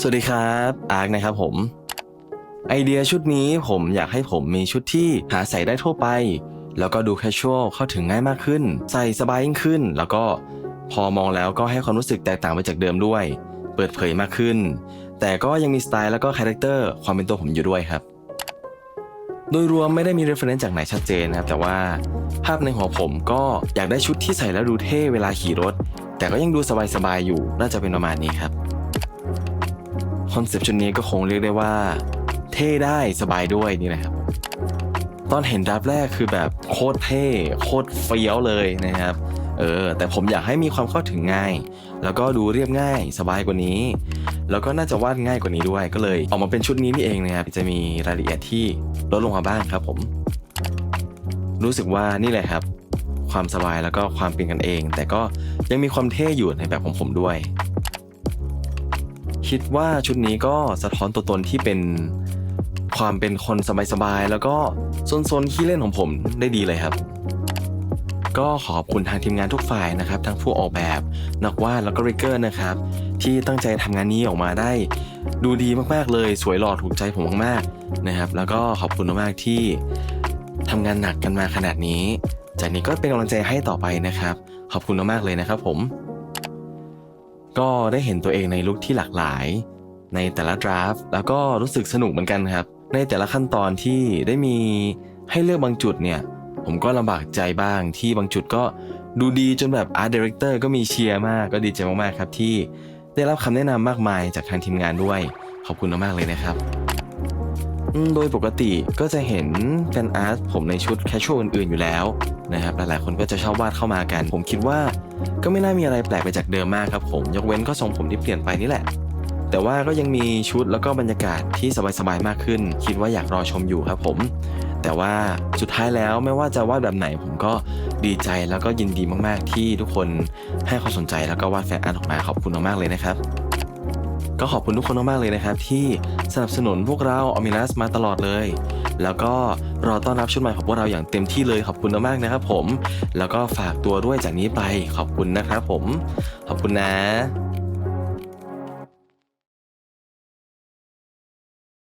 สวัสดีครับอาร์คนะครับผม ไอเดียชุดนี้ผมอยากให้ผมมีชุดที่หาใส่ได้ทั่วไป แล้วก็ดูแคชชวลเข้าถึงง่ายมากขึ้น ใส่สบายยิ่งขึ้น แล้วก็พอมองแล้วก็ให้ความรู้สึกแตกต่างไปจากเดิมด้วย เปิดเผยมากขึ้น แต่ก็ยังมีสไตล์แล้วก็คาแรคเตอร์ความเป็นตัวผมอยู่ด้วยครับ โดยรวมไม่ได้มี reference จากไหนชัดเจนนะครับ แต่ว่าภาพในหัวผมก็อยากได้ชุดที่ใส่แล้วดูเท่เวลาขี่รถ แต่ก็ยังดูสบายๆอยู่น่าจะเป็นประมาณนี้ครับ คอนเซปต์ชุดนี้ก็คงเรียกได้ว่า เท่ได้สบายด้วยนี่นะครับ ตอนเห็นดับแรกคือแบบโคตรเท่โคตรเฟี้ยวเลยนะครับเออแต่ผมอยากให้มีความเข้าถึงง่าย แล้วก็ดูเรียบง่ายสบายกว่านี้ แล้วก็น่าจะวาดง่ายกว่านี้ด้วยก็เลย ออกมาเป็นชุดนี้นี่เองนะครับจะมีรายละเอียดที่ลดลงมาบ้างครับผม รู้สึกว่านี่แหละครับ ความสบายแล้วก็ความเป็นกันเอง แต่ก็ยังมีความเท่อยู่ในแบบของผมด้วย คิดว่าชุดนี้ก็สะท้อนตัวตนที่เป็นความเป็นคนสบายๆ แล้วก็ซนๆขี้เล่นของผมได้ดีเลยครับ ก็ขอบคุณทางทีมงานทุกฝ่ายนะครับ ทั้งผู้ออกแบบ นักวาดแล้วก็ริกเกอร์นะครับ ที่ตั้งใจทำงานนี้ออกมาได้ ดูดีมากๆเลย สวยหล่อถูกใจผมมากๆนะครับ แล้วก็ขอบคุณมากๆที่ทำงานหนักกันมาขนาดนี้ จากนี้ก็เป็นกำลังใจให้ต่อไปนะครับ ขอบคุณมากๆเลยนะครับผม ก็ได้เห็นตัวเองในลุคที่หลากหลาย ในแต่ละดราฟต์แล้วก็รู้สึกสนุกเหมือนกันครับ ในแต่ละขั้นตอนที่ได้มีให้เลือกบางจุดเนี่ย ผมก็ลำบากใจบ้างที่บางจุดก็ดูดีจนแบบอาร์ตดีเรคเตอร์ก็มีเชียร์มากก็ดีใจมากๆครับที่ได้รับคำแนะนำมากมายจากทางทีมงานด้วย ขอบคุณมากๆเลยนะครับ โดยปกติก็จะเห็นแฟนอาร์ตผมในชุดแคชชวลอื่นๆอยู่แล้วนะครับหลายๆคนก็จะชอบวาดเข้ามากัน ผมคิดว่าก็ไม่น่ามีอะไรแปลกไปจากเดิมมากครับผมยกเว้นก็ทรงผมที่เปลี่ยนไปนี่แหละ แต่ว่าก็ยังมีชุดแล้วก็บรรยากาศที่สบายๆมากขึ้น คิดว่าอยากรอชมอยู่ครับผม แต่ว่าสุดท้ายแล้วไม่ว่าจะวาดแบบไหน ผมก็ดีใจแล้วก็ยินดีมากๆที่ทุกคนให้ความสนใจแล้วก็วาดแฟนอาร์ตออกมาขอบคุณมากๆเลยนะครับ ก็ขอบคุณทุกคนมากๆเลยนะครับ ที่สนับสนุนพวกเราอมิลัสมาตลอดเลย แล้วก็รอต้อนรับชุดใหม่ของพวกเราอย่างเต็มที่เลยขอบคุณมากๆนะครับผม แล้วก็ฝากตัวด้วยจากนี้ไปขอบคุณนะครับผม ขอบคุณนะ